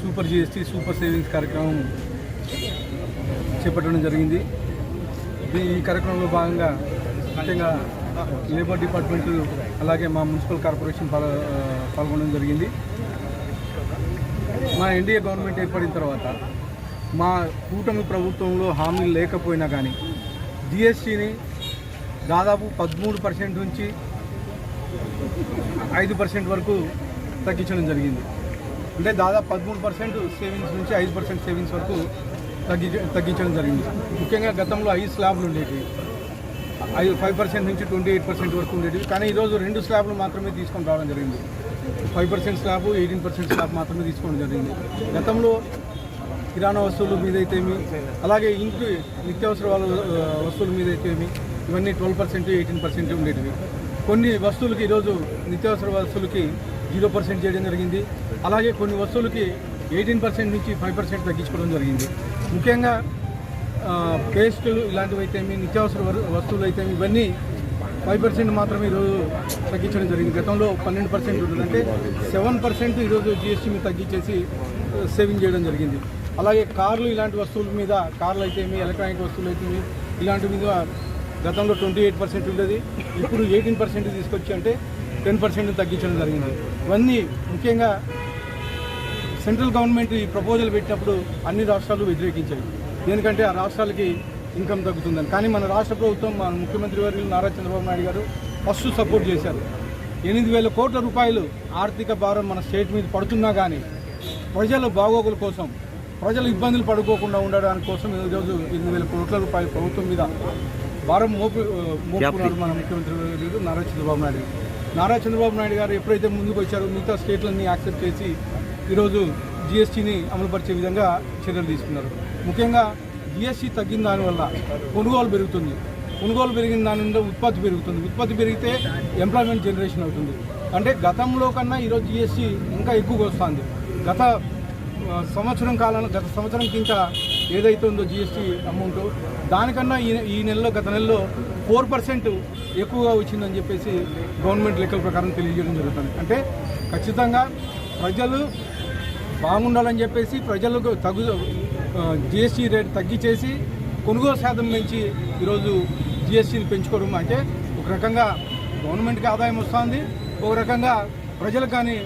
Super GST super savings కార్యక్రమం చేపట్టడం జరిగింది. ఈ కార్యక్రమంలో భాగంగా ముఖ్యంగా లేబర్ డిపార్ట్మెంట్ అలాగే మా మున్సిపల్ కార్పొరేషన్ పాల్గొనడం జరిగింది. మా ఎన్డీఏ గవర్నమెంట్ ఏర్పడిన తర్వాత మా కూటమి ప్రభుత్వంలో హామీలు లేకపోయినా కానీ జిఎస్టీని దాదాపు పదమూడు పర్సెంట్ నుంచి ఐదు పర్సెంట్ వరకు తగ్గించడం జరిగింది. అంటే దాదాపు పదమూడు పర్సెంట్ సేవింగ్స్ నుంచి ఐదు పర్సెంట్ సేవింగ్స్ వరకు తగ్గించ తగ్గించడం జరిగింది. ముఖ్యంగా గతంలో ఐదు స్లాబ్లు ఉండేవి. ఐదు ఫైవ్ పర్సెంట్ నుంచి ట్వంటీ ఎయిట్ పర్సెంట్ వరకు ఉండేవి. కానీ ఈరోజు రెండు స్లాబ్లు మాత్రమే తీసుకొని రావడం జరిగింది. Five percent slab eighteen percent slab మాత్రమే తీసుకోవడం జరిగింది. గతంలో కిరాణా వస్తువుల మీద అయితేమి అలాగే ఇంటి నిత్యావసర వాళ్ళ- వస్తువుల మీద అయితేమి ఇవన్నీ ట్వెల్వ్ పర్సెంట్ ఎయిటీన్ పర్సెంట్ ఉండేటివి. కొన్ని వస్తువులకి ఈరోజు నిత్యావసర వస్తువులకి జీరో పర్సెంట్ చేయడం జరిగింది. అలాగే కొన్ని వస్తువులకి ఎయిటీన్ పర్సెంట్ నుంచి ఫైవ్ పర్సెంట్ తగ్గించుకోవడం జరిగింది. ముఖ్యంగా పేస్టులు ఇలాంటివి అయితేమి నిత్యావసర వస్తువులు అయితేమి ఇవన్నీ ఫైవ్ పర్సెంట్ మాత్రమే ఈరోజు తగ్గించడం జరిగింది. గతంలో పన్నెండు పర్సెంట్ ఉంటుంది అంటే సెవెన్ పర్సెంట్ ఈరోజు జిఎస్టీ మీద తగ్గించేసి సేవింగ్ చేయడం జరిగింది. అలాగే కార్లు ఇలాంటి వస్తువుల మీద కార్లు అయితేమి ఎలక్ట్రానిక్ వస్తువులు అయితే ఇలాంటి మీద గతంలో ట్వంటీ ఎయిట్ పర్సెంట్ ఉండేది ఇప్పుడు ఎయిటీన్ పర్సెంట్ తీసుకొచ్చి అంటే టెన్ పర్సెంట్ తగ్గించడం జరిగింది. ఇవన్నీ ముఖ్యంగా సెంట్రల్ గవర్నమెంట్ ఈ ప్రపోజల్ పెట్టినప్పుడు అన్ని రాష్ట్రాలు వ్యతిరేకించాయి. దేనికంటే ఆ రాష్ట్రాలకి ఇన్కమ్ తగ్గుతుందని. కానీ మన రాష్ట్ర ప్రభుత్వం మన ముఖ్యమంత్రి వర్యులు నారా చంద్రబాబు నాయుడు గారు ఫస్ట్ సపోర్ట్ చేశారు. ఎనిమిది వేల కోట్ల రూపాయలు ఆర్థిక భారం మన స్టేట్ మీద పడుతున్నా కానీ ప్రజల బాగోగుల కోసం ప్రజలు ఇబ్బందులు పడుకోకుండా ఉండడానికి కోసం ఈరోజు ఎనిమిది వేల కోట్ల రూపాయలు ప్రభుత్వం మీద భారం మోపి మోపుకున్నారు మన ముఖ్యమంత్రి నారా చంద్రబాబు నాయుడు. నారా చంద్రబాబు నాయుడు గారు ఎప్పుడైతే ముందుకు వచ్చారో మిగతా స్టేట్లన్నీ యాక్సెప్ట్ చేసి ఈరోజు జిఎస్టీని అమలుపరిచే విధంగా చర్యలు తీసుకున్నారు. ముఖ్యంగా జిఎస్టీ తగ్గిన దానివల్ల కొనుగోలు పెరుగుతుంది. కొనుగోలు పెరిగిన దాని నుండి ఉత్పత్తి పెరుగుతుంది. ఉత్పత్తి పెరిగితే ఎంప్లాయ్మెంట్ జనరేషన్ అవుతుంది. అంటే గతంలో కన్నా ఈరోజు జిఎస్టీ ఇంకా ఎక్కువగా వస్తుంది. గత సంవత్సరం కాలంలో గత సంవత్సరం కింద ఏదైతే ఉందో జిఎస్టీ అమౌంట్ దానికన్నా ఈ ఈ నెలలో గత నెలలో ఫోర్ పర్సెంట్ ఎక్కువగా వచ్చిందని చెప్పేసి గవర్నమెంట్ లెక్కల ప్రకారం తెలియజేయడం జరుగుతుంది. అంటే ఖచ్చితంగా ప్రజలు బాగుండాలని చెప్పేసి ప్రజలకు తగు జిఎస్టీ రేట్ తగ్గించేసి కొనుగోలు శాతం పెంచి ఈరోజు జిఎస్టీని పెంచుకోవడం అంటే ఒక రకంగా గవర్నమెంట్కి ఆదాయం వస్తుంది. ఒక రకంగా ప్రజలకు కానీ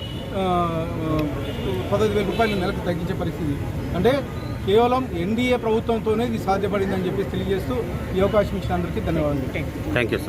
పదహైదు వేల రూపాయలు నెలకు తగ్గించే పరిస్థితి. అంటే కేవలం ఎన్డీఏ ప్రభుత్వంతోనే ఇది సాధ్యపడిందని చెప్పేసి తెలియజేస్తూ ఈ అవకాశం ఇచ్చిన అందరికీ ధన్యవాదాలు. Thank you